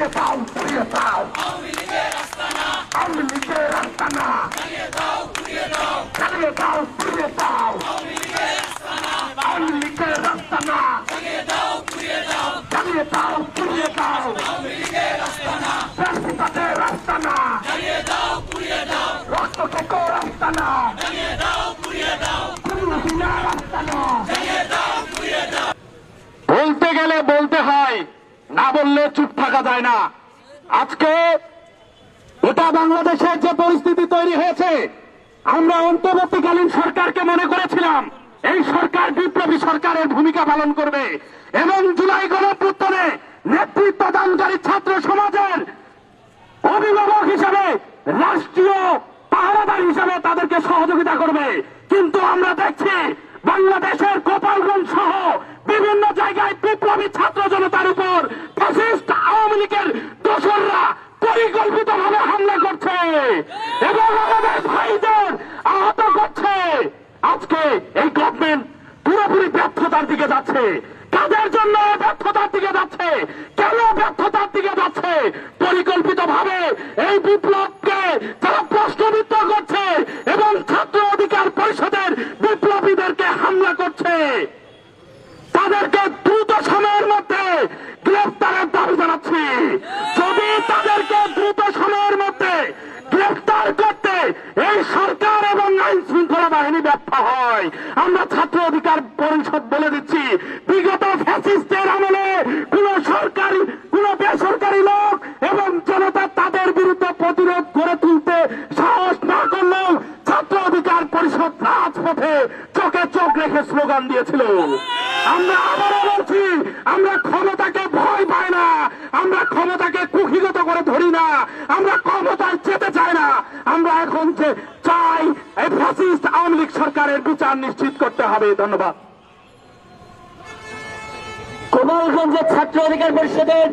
চালিয়ে দাও পুড়িয়ে দাও আওয়ামী লীগের আস্তানা চালিয়ে দাও পুড়িয়ে দাও আওয়ামী লীগের আস্তানা চালিয়ে দাও পুড়িয়ে দাও রাস্তাদের আস্তানা রক্ত থেকে আস্তানা খুনির আস্তানা বললে চুপ থাকা যায় না। আজকে গোটা বাংলাদেশের যে পরিস্থিতি তৈরি হয়েছে, আমরা অন্তর্বর্তীকালীন সরকারকে মনে করেছিলাম, এই সরকার বিপ্লবী সরকারের ভূমিকা পালন করবে। এবং জুলাই গণপুত্তরে নেতৃত্ব দানকারী ছাত্র সমাজের অভিভাবক হিসাবে, রাষ্ট্রীয় পাহারাদার হিসাবে তাদেরকে সহযোগিতা করবে। কিন্তু আমরা দেখছি বাংলাদেশের পরিকল্পিত ভাবে হামলা করছে। এবং আমাদের ভাইদের আহত করছে। আজকে এই গভর্নমেন্ট পুরোপুরি ব্যর্থতার দিকে যাচ্ছে। কাদের জন্য ব্যর্থতার দিকে যাচ্ছে? কেন ব্যর্থতার দিকে যাচ্ছে? পরিকল্পিত ভাবে এই বিপ্লবকে যারা প্রশ্নবিদ্ধ করছে এবং ছাত্র অধিকার পরিষদের বিপ্লবীদেরকে হামলা করছে। তাদেরকে দ্রুত সময়ের মধ্যে গ্রেফতারের দাবি জানাচ্ছি, যদি তাদেরকে দ্রুত সময়ের মধ্যে গ্রেফতার করতে এই সরকার এবং আইন শৃঙ্খলা বাহিনী ব্যর্থ হয়, আমরা ছাত্র অধিকার পরিষদ বলে দিচ্ছি, বিগত ফ্যাসিস্টের আমলে কোন সরকারি, কোন বেসরকারি লোক এবং জনতা তাদের বিরুদ্ধে প্রতিরোধ গড়ে তুলতে সাহস না করলেও ছাত্র অধিকার পরিষদ রাজপথে চোখে চোখ রেখে স্লোগান দিয়েছিল। আমরা আবারও বলছি, আমরা ক্ষমতাকে ভয় পাই না আমরা ক্ষমতাকে কুক্ষিগত করে ধরি না আমরা ক্ষমতায় যেতে চায় না। আমরা এখন যে চাই, এই ফ্যাসিস্ট আওয়ামী লীগ সরকারের বিচার নিশ্চিত করতে হবে। ধন্যবাদ। কোমলগঞ্জের ছাত্র অধিকার পরিষদের